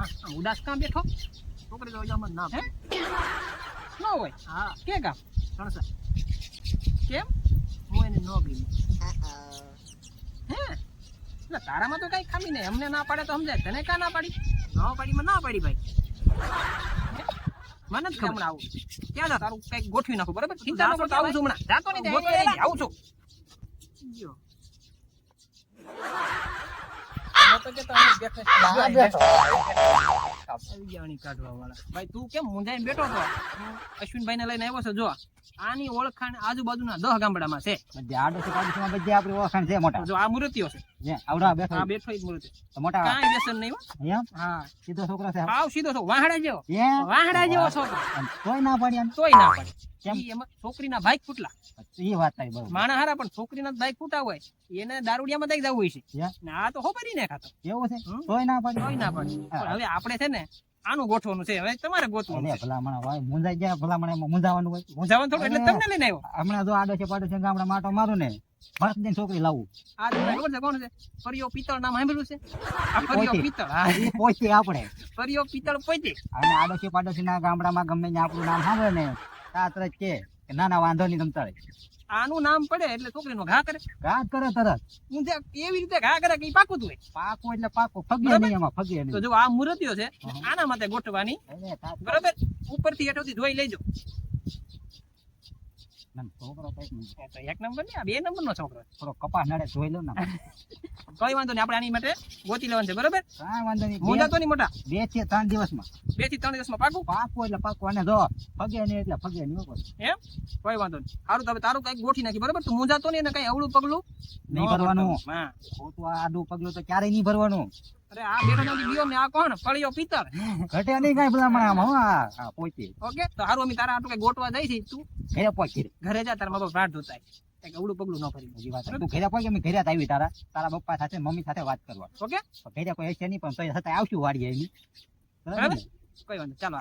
હા ઉદાસ કાં બેઠો? છોકરી તો જામ ના હે? ન હોય? હા. કે કામ સણસા કેમ? હું એને ન ગઈ હે? એટલે તારામાં તો કઈ ખામી નહીં. અમને ના પાડે તો સમજાય. તને કા ના પાડી? નો પાડી માં ના પાડી ભાઈ. મને જ ખબર. આવું. ક્યાં જા તારું કંઈક ગોઠવી નાખું બરાબર? ચિંતા ન કરતો. આવું છું હમણાં. જાતો નહીં ત્યાં આવું છું. મેં તો બેઠો. છે. બેઠો. આવી જવાની કાઢવા વાળા ભાઈ તું કેમ મુંજાઈને બેઠો છો? અશ્વિનભાઈ ને લઈને આવ્યો છે જો. આની ઓળખાણ આજુબાજુના દહ ગામડામાં છે. બધી આપણી ઓળખાણ છે મોટા. જો આ મૂર્તિઓ છે. આવડા બેઠો આ બેઠો જ મૂર્તિ. મોટા કાંઈ વ્યસન નહીં હો. હા. સીધો છોકરો છે. આવ સીધો છો. વાહડા જેવો. વાહડા જેવો છોકરો. તોય ના પાડી તોય ના પડે. એમાં છોકરીના ભાઈ ફૂટલા એ વાત તારી બરોબર. માણા હારા પણ છોકરીના ભાઈ ફૂટા હોય. એને દારૂડિયામાં દઈ જવું હોય છે. આ તો હોબરી ને ખાતો. એવું છે? હમ. તોય ના પાડી? તોય ના પડે. હવે આપણે છે ને આનું ગોઠવાનું છે હવે તમારે ગોતવાનું છે. ભલામણ ભાઈ મુંજાઈ ગયા ભલામણ મુંજાવાનું હોય. મુંજાવાનું થોડું એટલે તમને લઈને આવ્યો. હમણાં જો આડોશી પાડોશી ગામડા માટો મારું ને ભરત દઈને છોકરી લાવું. આ તમને ખબર છે કોણ છે? ફરિયો પિત્તળ નામ સાંભળ્યું છે? આ પિત્તળ હા. એ આપણે. ફરિયો પિત્તળ પોતે અને આડોશી પાડોશી ના ગામડામાં ગમે ત્યાં આપણું નામ સાંભળે ને તાત્ર કે નાના ના ના વાંધો નહીં તમ તારે. આનું નામ પડે એટલે છોકરીનો ઘા કરે. ઘા કરે તરત. ઊંધે એવી રીતે ઘા કરે કે પાકું તું પાકો એટલે પાકો ફગે નહીં એમાં ફગે તો જો આ મૂર્તિઓ છે આના માટે ગોઠવાની બરાબર? ઉપરથી હેઠોથી જોઈ લેજો. છોકરો કંઈક નહીં. એ તો એક નંબર ને બે નંબર નો છોકરો. થોડો કપાસ નડે જોઈ લો ને. કઈ વાંધો નહીં આપણે આની માટે ગોતી લેવાનું છે બરાબર? કાંઈ વાંધો નહીં. મોજા તો નહીં મોટા? બેથી ત્રણ દિવસમાં. બેથી ત્રણ દિવસમાં પાકું? પાકો એટલે પાકો. અને જો ફગે નહીં એટલે ફગે નહીં એમ? કોઈ વાંધો નહીં. સારું તમે તારું કંઈક ગોઠી નાખી બરોબર? તું મૂંઝાતો નહીં ને કઈ અવળું પગલું? નહીં ભરવાનું. હા. ખોટું આડું પગલું તો ક્યારેય નહીં ભરવાનું. અરે આ બેઠો ત્યાંથી ગયો ને આ કોણ? ફળિયો પિતર. ઘટે નહીં કાંઈ ભલામણ આમ હો આ પહોંચી ઓકે તો હારું અમે તારા આટલું કઈ ગોટવા જાય છે તું ઘરે પહોંચી ઘરે જા તારા બાપા બાપ ધોતાય ધોતા કંઈક પગલું ન ફરી બીજી વાત તું ઘરે પહોંચી અમે ઘરે આવી તારા. તારા પપ્પા સાથે મમ્મી સાથે વાત કરવા. ઓકે? ઘરે કોઈ હશે નહીં પણ તો સાથે આવશું વાડીએ એની બરાબર કઈ વાંધો ચાલો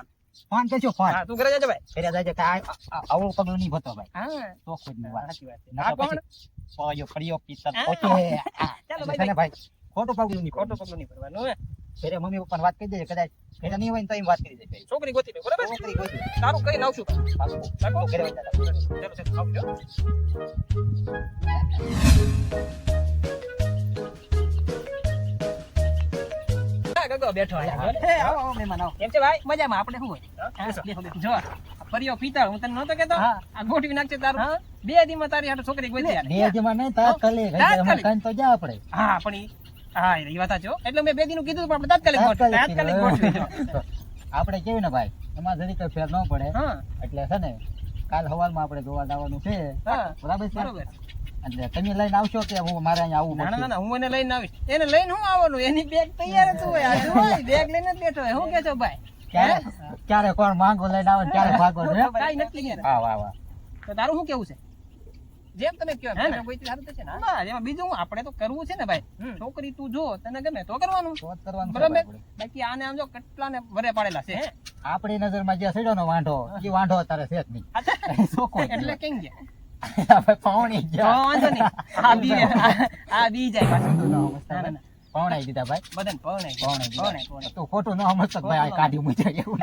ફોન કરજો ફોન. હા તું ઘરે જાજે ભાઈ. ઘરે છે કે આ- આ- પગલું નહીં ભતો ભાઈ. હા. તો ખુદની વાત. સાચી વાત છે. ના કોણ? ફળિયો પિતર. પહોંચે ચાલો ભાઈ ભાઈ. ખોટું પગલું નહીં ખોટું પગલું નહીં ભરવાનું હે. ઘરે મમ્મી પપ્પાને વાત કરી દેજે કદાચ ઘરે નહીં હોય ને તો એમ વાત કરી દેજે છોકરી ગોતી લે બરાબર છોકરી ગોતી. તારું કઈ લાવશું. રાખો ઘરે ચાલો ચાલો આવજો બેઠો. આવો, મહેમાન, આવો. કેમ છે ભાઈ મજામાં આપણે શું હોય. જો ફરિયો હું તને નતો કેતો. આ ગોઠવી નાખશે તારું બે દીમાં તારી હાટુ છોકરી ગોતી આલે. બે જમા નહીં, તાત્કાલિક. તાત્કાલિક. તો જા આપણે. હા પણ હા એ વાત સાચી એટલે મેં બે દીનું કીધું પણ આપણે તાત્કાલિક ગોઠવી તાત્કાલિક ગોઠવી આપણે કેવું ને ભાઈ એમાં જરી કઈ ફેર ન પડે. એટલે છે ને કાલ સવારમાં આપણે જોવા જવાનું છે. હા બરાબર એટલે તમે લઈને આવશો કે હું મારે અહીંયા આવું ના ના હું એને લઈને આવીશ. એને લઈને હું આવવાનું? એની બેગ તૈયાર જ હોય. બેગ લઈને જ બેઠો હોય. શું કે છો ભાઈ? ક્યારે? ક્યારે કોણ માંગો લઈને આવે ક્યારે ભાગો છે નક્કી વાહ વાહ વાહ. તો તારું શું કેવું છે? જેમ તમે કહો હે ને? કોઈ સારું થશે ને એમાં બીજું આપણે તો કરવું છે ને ભાઈ. છોકરી તું જો તને ગમે તો કરવાનું. તો કરવાનું બરાબર? બાકી આને આમ જો કેટલા ને વરે પાડેલા છે? આપણી નજરમાં જે સડ્યો નો વાંઢો એ વાંઢો અત્યારે છે જ નહીં. છોકરો એટલે કેમ કે પાવણી ગયા. વાંધો નહીં. આ બી આ બી જાય પાછું. પાવણાઈ દીધા ભાઈ. બધાને પવણાઈ. પાવણાઈ. તું ખોટું ન સમજતો ભાઈ આ કાઢી મૂક્યા એવું.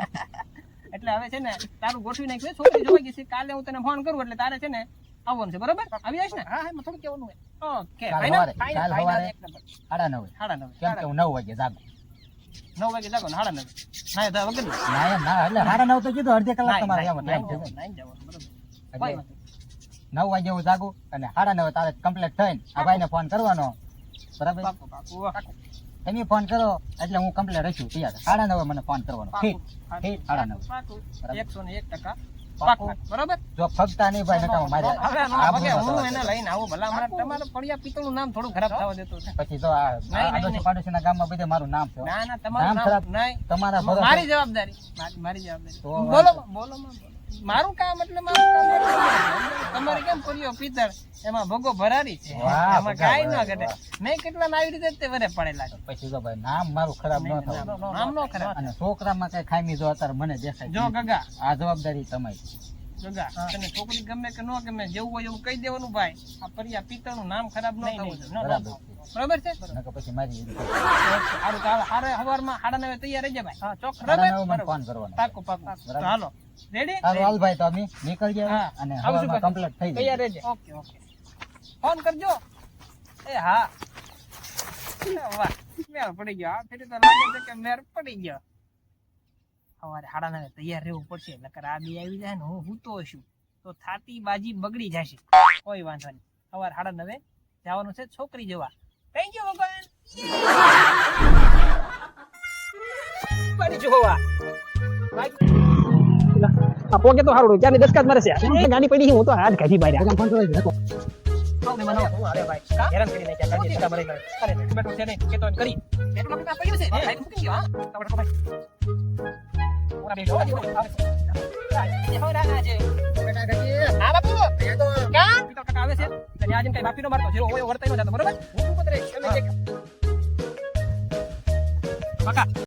એટલે હવે છે ને તારું ગોઠવી નાખ્યું. છોકરી જોઈ ગઈ છે. કાલે હું તને ફોન કરું એટલે તારે છે ને આવવાનું છે બરાબર? આવી જઈશ ને? હા હા થોડું કેવાનું હોય. ઓકે ફાઇનલ ફાઇનલ ફાઇનલ એક નંબર. સાડા નવે. સાડા નવે કેમ કે હું નવ. વાગે જાગું. નવ વાગે જાગો ને સાડા નવે. ના તો વગર ના ના એટલે સાડા નવ તો કીધું અડધે કલાક તમારે એમ ટાઈમ છે જવાનું બરોબર. નવ વાગે હું જાગું અને સાડા નવે તારે કમ્પ્લીટ થઈને આ ભાઈને ફોન કરવાનો. બરાબર? તમે ફોન કરો એટલે હું કમ્પ્લીટ રહીશું તૈયાર. સાડા નવે મને ફોન કરવાનો. ઠીક ઠીક સાડા નવે. એકસો ને એક ટકા. બરોબર? જો ફગતા નહીં ભાઈ નકામું મારે હવે નો આબરૂ વગે, નો હું એને લઈને આવું ભલા. મારા તમારા ફળિયા પિત્તળનું નામ થોડું ખરાબ થવા દેતું છે. પછી તો આ નહીં, નહીં, આડોશી પાડોશીના ગામમાં બધે મારું નામ છે. ના ના તમારું નામ નામ ખરાબ. નહીં. તમારા મારી જવાબદારી. મારી મારી જવાબદારી બોલો વાંધો. બોલો માં બોલો. મારું કામ એટલે મારું કામ તમારે કેમ કર્યો પિતર એમાં ભોગો ભરારી છે. એમાં કાઈ ન ઘટે. મેં કેટલા આવી રીતે તે વરે પડેલા છે. પછી તો ભાઈ નામ મારું ખરાબ ન થાય નામ નો ખરાબ. અને છોકરામાં કઈ ખામી જો અત્યારે મને દેખાય. જો ગગા. આ જવાબદારી તમારી. ગગા તને છોકરી ગમે કે ન ગમે જેવું હોય એવું કહી દેવાનું ભાઈ. આ પરિયા પિત્તળનું નામ ખરાબ ન થવું જોઈએ. બરાબર છે? પછી મારી સારું તો હારે હવારમાં સાડા નવે તૈયાર રહેજે ભાઈ. હા બરાબર? ફોન કરવાનો પાકું પાકું. હાલો. રેડી હાલ ભાઈ તો અમે નીકળીએ. અને કમ્પ્લીટ થઈ તૈયાર રહેજે. Okay okay. ફોન કરજો. એ હા. વાહ. મેર પડી ગયો. આ ફેરી તો લાગે છે કે મેર પડી ગયો. સવારે સાડા નવે તૈયાર રહેવું પડશે. નકર આ બે આવી જાય ને હું હૂતો છું. તો થાતી બાજી બગડી જશે. કોઈ વાંધો નહીં. સવારે સાડા નવે જવાનું છે છોકરી જોવા. થેન્ક યુ ભગવાન પડી જોવા આ પોકે તો હારું ચારની દસ કાચ મારે છે ગાડી પડી હું તો હાથ કાઢી બહાર આવ્યા. ફોન કરો હેરાન કરી નાખ્યા ગાડી સીધા મરી ગયો અરે બેઠો છે નહીં કેતો ને કરી બેઠો આપણે ત્યાં પડ્યું છે ભાઈ મૂકી ગયો હા આપણે ભાઈ ઓરા બેઠો આવે છે ના હા બાપુ પિતા કાકા આવે છે એટલે આજે કઈ બાપીનો મારતો જીરો હોય વર્તાઈ નો જાતો બરોબર? હું. રહીશ તમે કાકા